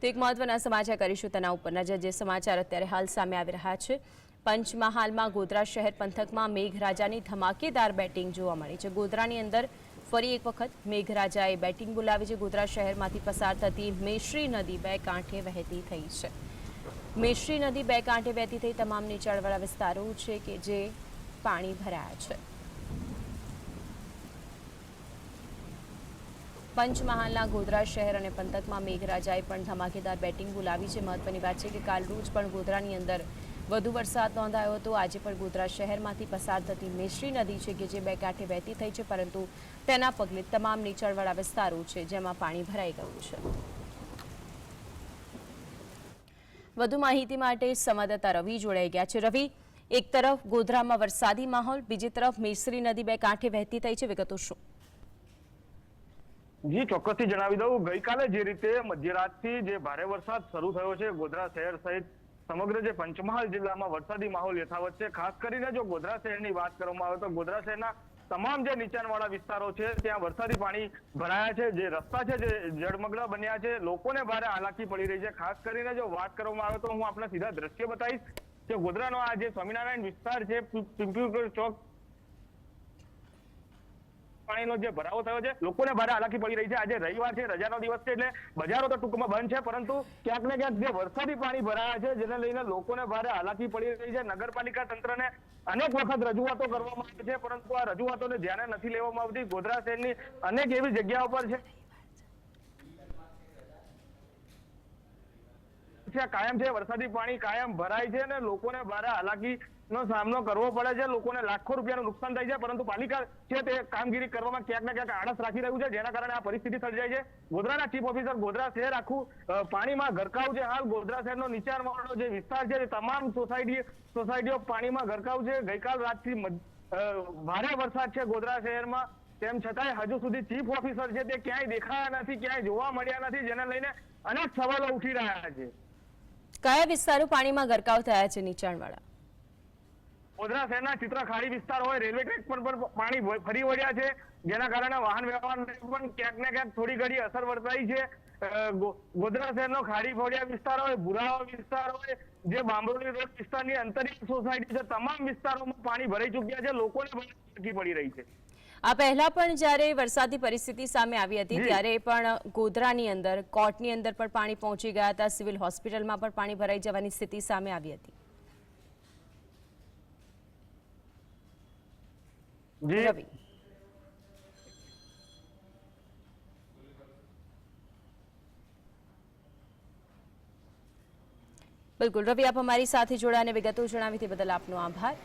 તો એક મહત્વના સમાચાર કરીશું તેના ઉપર નજર, જે સમાચાર અત્યારે હાલ સામે આવી રહ્યા છે. પંચમહાલમાં ગોધરા શહેર પંથકમાં મેઘરાજાની ધમાકેદાર બેટિંગ જોવા મળી છે. ગોધરાની અંદર ફરી એક વખત મેઘરાજાએ બેટિંગ બોલાવી છે. ગોધરા શહેરમાંથી પસાર થતી મેશ્રી નદી બે કાંઠે વહેતી થઈ છે. મેશ્રી નદી બે કાંઠે વહેતી થઈ. તમામ નીચાણવાળા વિસ્તારો છે કે જે પાણી ભરાયા છે. પંચમહાલના ગોધરા શહેર અને પંથકમાં મેઘરાજાએ પણ ધમાકેદાર બેટિંગ બોલાવી છે. મહત્વની વાત છે કે કાલ રોજ પણ ગોધરાની અંદર વધુ વરસાદ નોંધાયો હતો. આજે પણ ગોધરા શહેરમાંથી પસાર થતી મેશ્રી નદી છે કે જે બે કાંઠે વહેતી થઈ છે, પરંતુ તેના પગલે તમામ નીચાણવાળા વિસ્તારો છે જેમાં પાણી ભરાઈ ગયું છે. વધુ માહિતી માટે સંવાદદાતા રવિ જોડાઈ ગયા છે. રવિ, એક તરફ ગોધરામાં વરસાદી માહોલ, બીજી તરફ મેશ્રી નદી બે કાંઠે વહેતી થઈ છે. વિગતો શું? જી, ચોક્કસથી જણાવી દઉં. ગઈકાલે જે રીતે મધ્યરાતથી જે ભારે વરસાદ શરૂ થયો છે, ગોધરા શહેર સહિત સમગ્ર જે પંચમહાલ જિલ્લામાં વરસાદી માહોલ યથાવત છે. ખાસ કરીને જો ગોધરા શહેરની વાત કરવામાં આવે તો ગોધરા શહેરના તમામ જે નીચાણવાળા વિસ્તારો છે, ત્યાં વરસાદી પાણી ભરાયા છે. જે રસ્તા છે, જે જળમગ્ન બન્યા છે, લોકોને ભારે હાલાકી પડી રહી છે. ખાસ કરીને જો વાત કરવામાં આવે તો હું આપણે સીધા દ્રશ્ય બતાવીશ કે ગોધરાનો આ જે સ્વામિનારાયણ વિસ્તાર છે પિંપરી ચોક પાણીનો જે ભરાવો થયો છે, લોકોને ભારે હાલાકી પડી રહી છે. આજે રવિવાર છે, રજાનો દિવસ છે એટલે બજારો તો ટૂંકમાં બંધ છે, પરંતુ ક્યાંક ને ક્યાંક જે વરસાદી પાણી ભરાયા છે, જેને લઈને લોકોને ભારે હાલાકી પડી રહી છે. નગરપાલિકા તંત્રને અનેક વખત રજૂઆતો કરવામાં આવી છે, પરંતુ આ રજૂઆતોને ધ્યાને નથી લેવામાં આવતી. ગોધરા શહેરની અનેક એવી જગ્યાઓ પર છે છે, કાયમ છે, વરસાદી પાણી કાયમ ભરાય છે અને લોકોને ભારે હાલાકી નો સામનો કરવો પડે છે. લોકોને લાખો રૂપિયાનું નુકસાન થાય છે, પરંતુ પાલિકા છે તે કામગીરી કરવામાં ક્યાંક ને ક્યાંક આળસ રાખી રહ્યું છે, જેના કારણે આ પરિસ્થિતિ સર્જાય છે. ગોધરાના ચીફ ઓફિસર ગોધરા શહેર આખું પાણીમાં ગરકાવ છે હાલ. ગોધરા શહેરનો નીચાણવાળો જે વિસ્તાર છે તમામ સોસાયટી, સોસાયટીઓ પાણીમાં ગરકાવ છે. ગઈકાલ રાતથી ભારે વરસાદ છે ગોધરા શહેરમાં. તેમ છતાંય હજુ સુધી ચીફ ઓફિસર છે તે ક્યાંય દેખાયા નથી, ક્યાંય જોવા મળ્યા નથી, જેને લઈને અનેક સવાલો ઉઠી રહ્યા છે. કયા વિસ્તારો પાણીમાં ગરકાવ થયા છે નીચાણવાળા? ગોધરા શહેરના ચિત્રખાડી વિસ્તાર હોય, રેલવે ટ્રેક પર પણ પાણી ફરી વળ્યા છે. જેના કારણે વાહન વ્યવહારને પણ ક્યાંક ને ક્યાંક થોડી ઘડી અસર વર્તાઈ છે. ગોધરા શહેરનો ખાડી ફોડિયા વિસ્તાર હોય ભુરાવા વિસ્તાર હોય, જે બાંબરોલી રોડ વિસ્તારની અંતરિયાળ સોસાયટી છે, તમામ વિસ્તારોમાં પાણી ભરાઈ ચુક્યા છે. લોકોને પણ પડી રહી છે. આ પહેલા પણ જ્યારે વરસાદી પરિસ્થિતિ સામે આવી હતી ત્યારે પણ ગોધરાની અંદર કોર્ટની અંદર પણ પાણી પહોંચી ગયા હતા. સિવિલ હોસ્પિટલમાં પણ પાણી ભરાઈ જવાની સ્થિતિ સામે આવી હતી. રવિ. બિલકુલ રવિ આપ અમારી સાથે જોડાને વિગતો જણાવી તે બદલ આપનો આભાર.